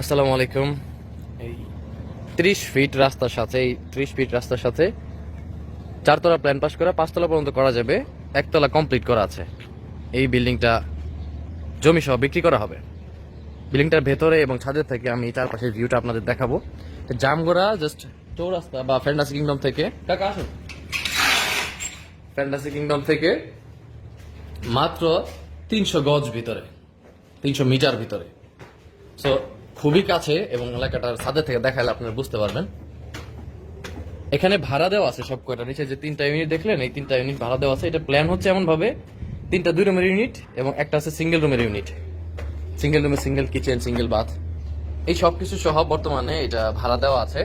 আসসালামু আলাইকুম। এই ত্রিশ ফিট রাস্তার সাথে, এই ত্রিশ ফিট রাস্তার সাথে চারতলা প্ল্যান পাস করা পাঁচতলা পর্যন্ত করা যাবে, একতলা কমপ্লিট করা আছে। এই বিল্ডিংটা জমি সহ বিক্রি করা হবে। বিল্ডিংটার ভেতরে এবং ছাদের থেকে আমি চারপাশের ভিউটা আপনাদের দেখাবো। জামগোড়া জাস্ট চৌরাস্তা বা ফ্যান্টাসি কিংডম থেকে কাকা, আসুন। ফ্যান্টাসি কিংডম থেকে মাত্র তিনশো গজ ভিতরে, তিনশো মিটার ভিতরে। সো খুবই কাছে এবং এলাকাটার ছাদের থেকে দেখালে আপনারা বুঝতে পারবেন। এখানে ভাড়া দেওয়া আছে সব কয়টা নিচে যে তিনটা ইউনিট দেখলেন, এই তিনটা ইউনিট ভাড়া দেওয়া আছে। এটা প্ল্যান হচ্ছে এমন ভাবে তিনটা দুই রুমের ইউনিট এবং একটা আছে সিঙ্গেল রুমের ইউনিট সিঙ্গেল রুমে সিঙ্গেল কিচেন সিঙ্গেল বাথ এই সব কিছু সহ বর্তমানে এটা ভাড়া দেওয়া আছে।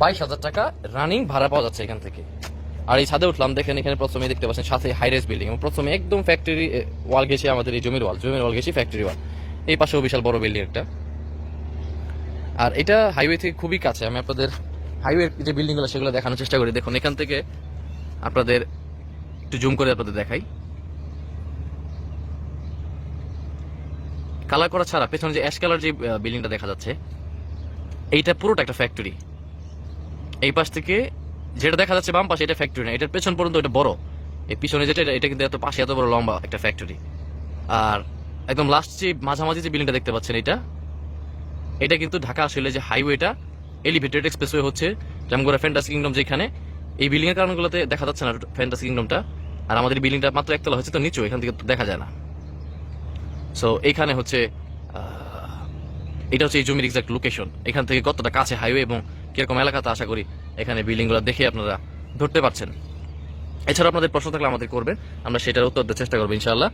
বাইশ হাজার টাকা রানিং ভাড়া পাওয়া যাচ্ছে এখান থেকে। আর এই ছাদে উঠলাম, দেখেন এখানে প্রথমে দেখতে পাচ্ছেন সাথে হাইরেস বিল্ডিং প্রথমে একদম ফ্যাক্টরি ওয়াল গেছে আমাদের এই জমির ওয়াল জমির ওয়াল গেছে ফ্যাক্টরি ওয়াল এই পাশেও বিশাল বড় বিল্ডিং একটা। আর এটা হাইওয়ে থেকে খুবই কাছে। আমি আপনাদের হাইওয়ে যে বিল্ডিংগুলো সেগুলো দেখানোর চেষ্টা করি। দেখুন, এখান থেকে আপনাদের একটু জুম করে আপনাদের দেখাই। কালার করা ছাড়া পেছনে যে অ্যাশ কালার যে বিল্ডিংটা দেখা যাচ্ছে, এইটা পুরোটা একটা ফ্যাক্টরি এই পাশ থেকে যেটা দেখা যাচ্ছে বাম পাশে, এটা ফ্যাক্টরি না। এটার পেছন পর্যন্ত এটা বড়। এই পিছনে যেটা, এটা কিন্তু এত পাশে এত বড় লম্বা একটা ফ্যাক্টরি আর একদম লাস্ট যে, মাঝামাঝি যে বিল্ডিংটা দেখতে পাচ্ছেন এটা এটা কিন্তু ঢাকা আসলে যে হাইওয়েটা এলিভেটেড এক্সপ্রেসওয়ে হচ্ছে, জামগোড়া ফ্যান্টাসি কিংডম যেখানে, এই বিল্ডিং এর কারণগুলোতে দেখা যাচ্ছে না ফ্যান্টাসি কিংডমটা আর আমাদের বিল্ডিংটা মাত্র একতলা হচ্ছে তো নিচু এখান থেকে দেখা যায় না। সো এইখানে হচ্ছে এটা হচ্ছে এই জমির এক্সাক্ট লোকেশন এখান থেকে কতটা কাছে হাইওয়ে এবং কীরকম এলাকাতে আশা করি এখানে বিল্ডিংগুলো দেখে আপনারা ধরতে পারছেন। এছাড়া আপনাদের প্রশ্ন থাকলে আমাদের করবেন, আমরা সেটার উত্তর দেওয়ার চেষ্টা করব, ইনশাআল্লাহ।